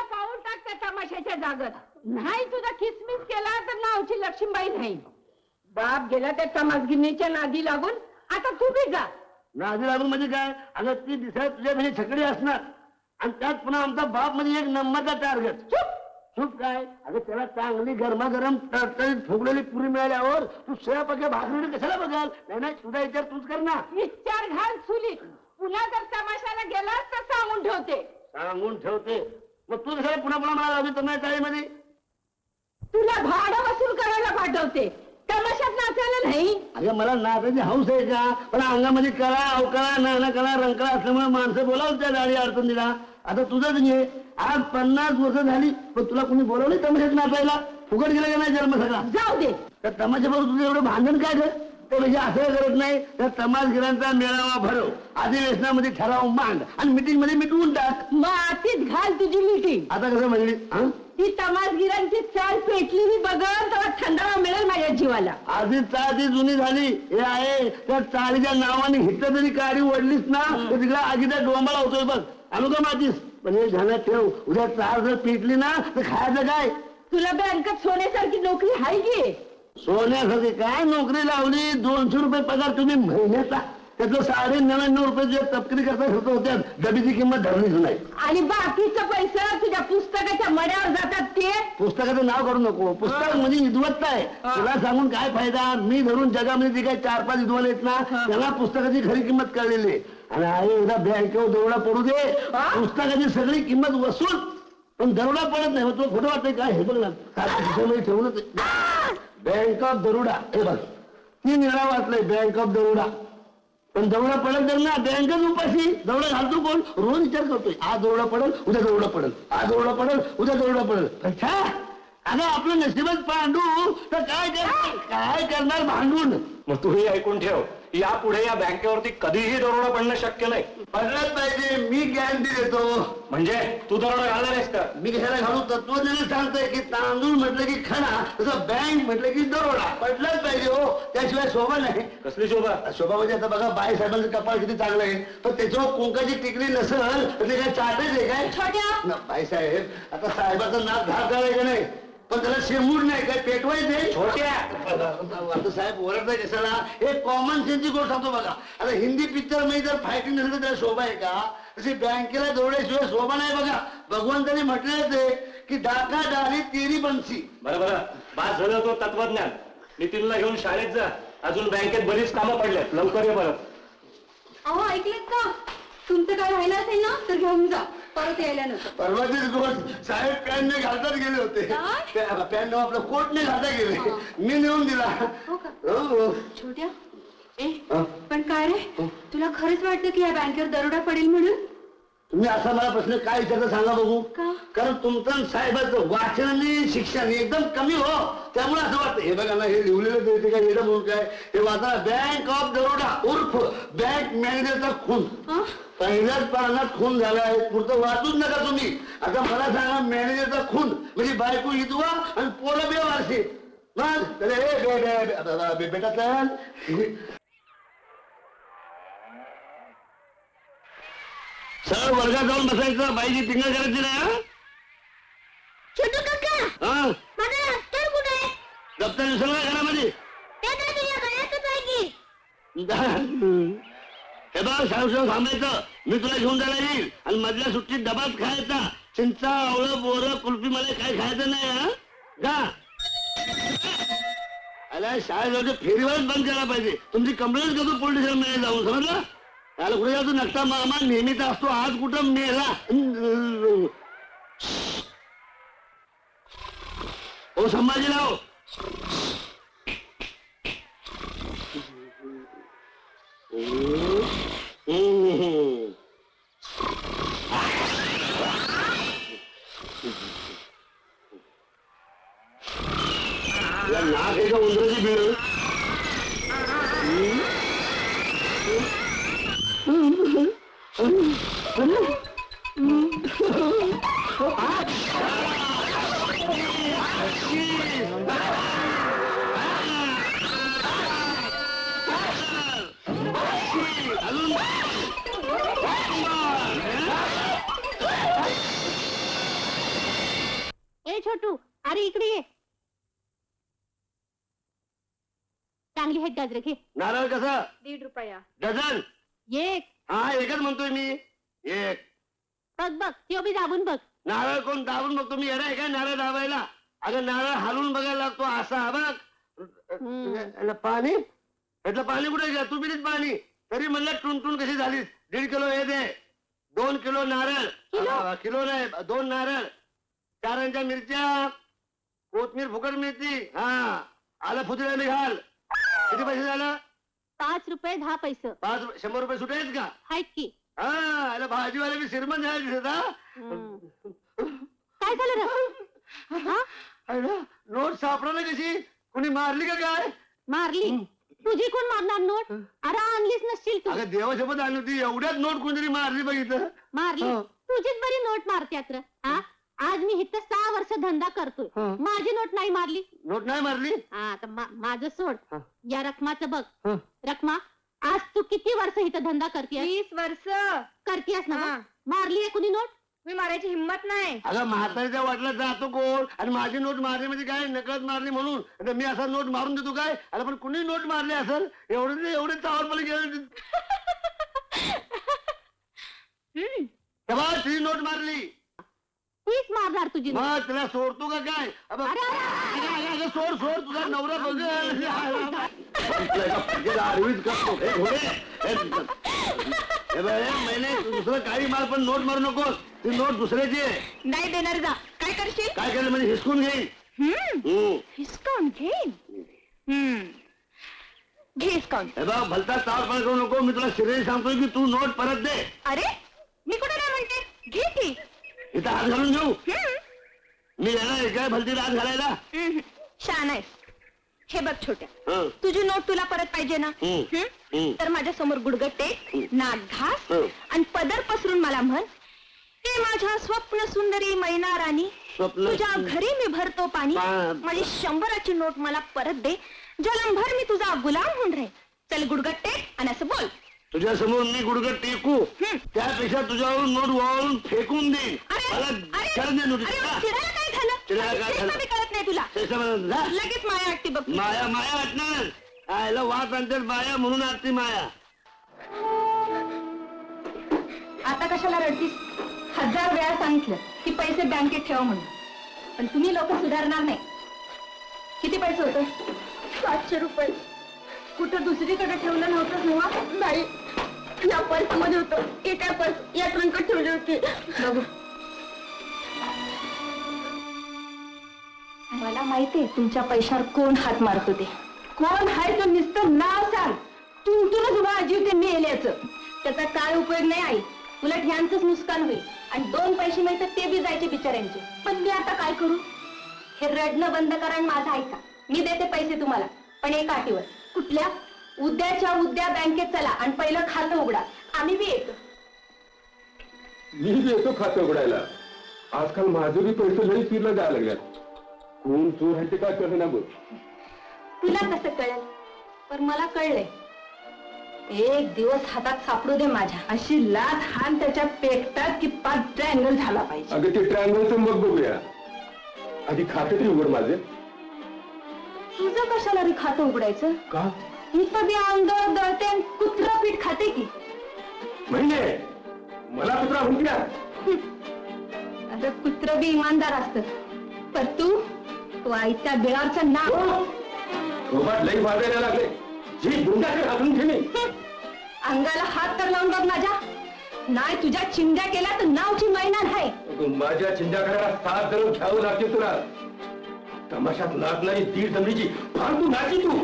पहिला पाऊल टाक त्या तमाशाच्या जागत. नाही तुझा किसमिस केला तर नावची लक्ष्मीबाई नाही. बाप गेला त्या तमासगिनीच्या नादी लागून आता तू बी जा. नादी लागून म्हणजे काय? अगं ती दिसायला तुझ्या घरी छकडी असणार. आणि त्यात पुन्हा आमचा बाप म्हणजे एक नंबरचा टार्गेट चुप! चुप काय? अगं त्याला चांगली गरमागरम टळटळीत फुगलेली पुरी मिळाल्यावर तू शेळापक्या भाकरीने कशाला बघाल? नाही नाही तुझा विचार तूच कर ना विचार घाल चुलीत पुन्हा जर तमाशाला गेलास तर सांगून ठेवते. सांगून ठेवते. मग तू कशाला पुन्हा पुन्हा मला लावली तर चाळीमध्ये? तुला भाडं वसूल करायला पाठवते. तमाशात नाचायला नाही. अगं मला नाचायची हौस आहे का? पण अंगामध्ये कळा अवकळा नाना कळा रंगळा असल्यामुळे माणसं बोलावं त्या गाडी अडचण दिला आता तुझंच घे. आज पन्नास वर्ष झाली पण तुला कोणी बोलवलं तमाशात नाचायला? फुकट गेला का नाही जन्म सगळा? जाऊ दे. तर तमाशाबरोबर तुझं एवढं भांडण काय ग? ते म्हणजे असं करत नाही तर तमासगिरांचा मेळावा भरव अधिवेशनामध्ये ठराव मांड आणि मिटिंगमध्ये मिटवून टाक. मातीत घाल तुझी मिटिंग. आता कसं म्हणली हं? ती तमासगिरांची चाल पेटली मी बघन तेव्हा थंडावा मिळेल माझ्या जीवाला. आधी चाळी जुनी झाली. हे आहे त्या चाळीच्या नावाने हिथं तरी गाडी ओढलीस ना तर तिकडे आगीचा डोंबाला होतोय बघ. का मातीस? पण हे ध्यानात ठेव. उद्या चार जर पेटली ना तर खायचं काय? तुला बँकेत सोन्यासारखी नोकरी आहे की? सोन्यासाठी काय नोकरी लावली? दोनशे रुपये पगार तुम्ही महिन्याचा. त्याचं साडे नव्याण्णव रुपये जे तपकिरी करता खर्च होत्या डबीची किंमत धरलीच नाही. आणि बाकीचं पैसा तुझ्या पुस्तकाच्या मड्यावर जातात ते? पुस्तकाचं नाव करू नको. पुस्तक म्हणजे विद्वत्ता आहे. तुला सांगून काय फायदा? मी धरून जगामध्ये जे काही चार पाच विद्वान आहेत ना त्यांना पुस्तकाची खरी किंमत कळलेली. आणि आई एकदा बँकेवर दरोडा पडू दे? पुस्तकाची सगळी किंमत वसूल. पण दरोडा पडत नाही. तुला खोटं वाटतंय काय हे बघ ना. ठेवूनच बँक ऑफ दरोडा हे बघ तीन वेळा वाचलंय बँक ऑफ दरोडा पण दरोडा पडल तर ना बँकच उपाशी. दरोडा घालतो कोण? रोज विचार करतोय. आज दरोडा पडल उद्या दरोडा पडल. आज दरोडा पडल उद्या दरोडा पडल. अच्छा अगं आपलं नशिबच पांडू तर काय करणार काय करणार भांडून? मग तूही ऐकून ठेव. यापुढे या बँकेवरती कधीही दरोडा पडणं शक्य नाही. पडलंच पाहिजे. मी गॅरंटी देतो. म्हणजे तू दरोडा घालणार आहेस का? मी कशाला घालू? तत्वज्ञान सांगतोय की तांदूळ म्हटलं की खणा तसं बँक म्हटलं की दरोडा. पडलाच पाहिजे हो. त्याशिवाय शोभा नाही. कसली शोभा? शोभा म्हणजे आता बघा बाई साहेबांचं कपाळ किती चांगलं आहे. पण त्याच्यावर कुंकाची टिकली नसल तर ते काय चाटच आहे काय? बाई साहेब आता साहेबाचं नाक धार आहे का नाही? पण त्याला शेमूड नाही काय पेटवायचंय छोट्या. आता साहेब ओरडताय कशाला एक कॉमन सेन्सची गोष्ट सांगतो बघा. आता हिंदी पिक्चरमध्ये जर फायटिंग नसेल तर त्याला शोभा आहे का? तशी बँकेला दौड्याशिवाय शोभा नाही बघा. भगवंतानी म्हटलेच आहे की डाका डाली तेरी बनसी बरं बरं. बाद झालं तो तत्वज्ञान. नितीनला घेऊन शाळेत जा. अजून बँकेत बरीच कामं पडल्यात लवकर ये परत अहो ऐकलेत का? तुमचं काय राहिलं असेल ना तर घेऊन जा. परत यायला नको. परवाचीच गोष्ट साहेब पॅन ने घालतात गेले होते. काय? पॅन आपलं कोट ने घालता गेले. मी नेऊन दिला. हो का? हो हो. छोट्या ए हा? पण काय रे? तुला खरंच वाटतं की या बँकेवर दरोडा पडेल म्हणून? तुम्ही असा मला प्रश्न काय विचारता सांगा बघू. का? कारण तुमचं आणि साहेबाचं वाचन आणि शिक्षण एकदम कमी हो. त्यामुळे असं वाटतं हे बघा ना हे लिहिलेलं ते- काय लिहिलं म्हणून काय? हे वाचा बँक ऑफ दरोडा उर्फ बँक मॅनेजरचा खून. हा? पहिल्याच पानात खून झाला आहे पुढचं वाचूच नका तुम्ही. आता मला सांगा मॅनेजरचा खून म्हणजे बायको विधवा आणि पोरं बेवारशी. मग? हे बे- बे- बे- बेटा चल. सर वर्गात जाऊन बसायचं. बाईची टिंगल करायची नाही हं? छोटू काका हा? माझा दफ्तर कुठे? आहे दप्तर विसरला घरामध्ये. ते तर तुझ्या गळ्यातच आहे की. हे बघ शाळेत थांबायचं. मी तुला घेऊन जायला येईल. आणि मधल्या सुट्टीत डबाच खायचा. चिंचा आवळं बोरं कुल्फी मला काही खायचं नाही हा? जा. अरे शाळेत फेरीवरच बंद करायला पाहिजे. तुमची कंप्लेंट करतो पोलीस स्टेशनमध्ये जाऊन समजलं? त्याला कुठे जातो नकटा मामा नेहमीच असतो आज कुठं मेला ओ संभाजीराव हम्म. या नाक आहे का उंदराची बिळ चांगली आहेत गाजरं घे. नारळ कसा? दीड रुपया. डझन? एक. हा एकच म्हणतोय मी. एक. बघ बघ त्यो बी दाबून बघ. नारळ कोण दाबून बघतो? मी येणार काय नारळ दाबायला? अगं नारळ हालून बघायला लागतो असा हा बघ. याला पाणी? यातलं पाणी कुठे घ्या तू पिलीच पाणी. तरी म्हणलं टुनटुन कशी झालीस दीड किलो हे दे. दोन किलो नारळ. किलो? हा, किलो नाही दोन नारळ. चारांच्या मिरच्या. कोथमीर फुकट मिरची हा. आलं फुजऱ्याने घाल. किती पैसे झालं? पाच रुपये दहा पैसे. पाच रुपये- शंभर रुपये सुटे आहेत का? आहेत की. हा भाजीवाले मी श्रीमंत झाले दिसत हा. काय झालं रे? हा? अरे, नोट सापडा कशी? कुणी मारली का काय? मारली. तुझी कोण मारणार नोट? अरे आणलीच नसशील तू. अगं देवासोबत आली होती. एवढ्याच नोट कोणतरी मारली बघितलं. मारली. हो. तुझीच बरी नोट मारत्यात रे. हा आज मी इथं सहा वर्ष धंदा करतोय. हो. माझी नोट नाही मारली? नोट नाही मारली? हा तर मा- माझं सोड. हा. या रकमाचं बघ. हा. रकमा आज तू किती वर्ष इथं धंदा करतेस वीस वर्ष. करतेस ना हा. बघ? मारली आहे कुणी नोट? मी मारायची हिंमत नाही. अगं म्हातारीच्या वाटला जातो कोण? आणि माझी नोट मारली म्हणजे काय? नकळत मारली म्हणून. आता मी असा नोट मारून देतो काय? अरे पण कुणी नोट मारली असेल? एवढे एवढे चावल गेले हम्म. तेव्हा ती नोट मारली. तीच मारणार तुझी नोट मग तिला सोडतो का काय अबे, अरे, अरे, अगं, अगं, अगं, सोड सोड तुझा नवरा बघ आडवीच करतो हे घोडे, हे, हे बघ, हे मैंने दुसरं काही मार पण नोट मारू नकोस ती नोट दुसऱ्याची आहे नाही देणार जा। काय करशील? काय केलं म्हणजे हिसकून घेईन हम्म। हम्म. हिसकावून घेईन हम्म। घे हिसकावून हे बघ भलता तावपणा करू नको मी तुला सिरियस सांगतोय की तू नोट परत दे। अरे हात घालून घेऊ. मी येणार आहे काय हात घालायला? आहेस. हे बघ छोट्या हं. तुझी नोट तुला परत पाहिजे ना. तर माझ्यासमोर गुडगट्टे नाक घास हं. आणि पदर पसरून मला म्हण ते माझ्या स्वप्न सुंदरी मैना राणी स्वप्न- तुझ्या घरी मी भरतो पाणी. पा- माझी शंभराची नोट मला परत दे. जलमभर मी तुझा गुलाम होऊन राहील चल गुडगट्टे आणि असं बोल. तुझ्या समोर मी गुडगट टेकू हं. त्यापेक्षा तुझ्यावरून नोट वाळून फेकून देईन. अरे मला अरे खरं दे नोटीस अरे, का? चिडायला काय झालं? चिडायला काय तेच झालं? तर मी कळत नाही तुला? त्याच्यामध्ये जा. लगेच माया वाटते बघ. माया माया वाटणार. आयला वाट आणतात माया म्हणून आरती माया. आता कशाला रडतीस? हजार वेळा सांगितलं की पैसे बँकेत ठेवा म्हणून. पण तुम्ही लोक सुधारणार नाही. किती पैसे होते? सातशे रुपये. कुठं दुसरीकडे ठेवलं नव्हतं तेव्हा नाही या पर्समध्ये होतं. एका पर्स या ट्रंकात ठेवली होती. बघू. मला माहितीये तुमच्या पैशावर कोण हात मारतो ते? कोण हाय तो नुसतं नाव सांग. तुमतूनच उभा अजीव ते मेल्याचं. त्याचा काय उपयोग नाही आई. उलट ह्यांचंच नुकसान होईल. आणि दोन पैसे मिळतात ते बी जायचे बिचाऱ्यांचे. पण मी आता काय करू? हे रडणं बंद करा आणि माझं ऐका. मी देते पैसे तुम्हाला पण एका अटीवर. कुठल्या? उद्याच्या उद्या बँकेत चला आणि पहिलं खातं उघडा. आम्ही बी येतो. मी येतो खातं उघडायला. आजकाल माझे बी पैसे लई फिरला जायला लागल्यात. कोण चोर आहे ते काय कळलं ना बघ. तुला कसं कळेल? पण मला कळलंय. एक दिवस हातात सापडू दे माझ्या. अशी लात हान त्याच्या पेकतात की पाच ट्रँगल झाला पाहिजे. अगं ते ट्रँगलचं मग बघूया. आधी खातं तरी उघड माझे. तुझं कशाला रे खातं उघडायचं? का? इथं बी आंदोळ दळते आणि कुत्रं पीठ खाते की? म्हणजे मला कुत्रा म्हणते ना आता कुत्र बी इमानदार असत पण तू? तू आईच्या बिळावरचं नाव रोबाट लई वाजायला लागले. जी गुंडाकडे घालून ठेवी अंगाला हात तर लावून बघ माझ्या. नाही तुझ्या चिंध्या केल्या तर नावची मैना नाही अगं, माझ्या चिंध्याकड्याला सात जण घ्यावं लागते तुला. तमाशात नाचणारी दीड जमिनीची. फार तू नाची तू!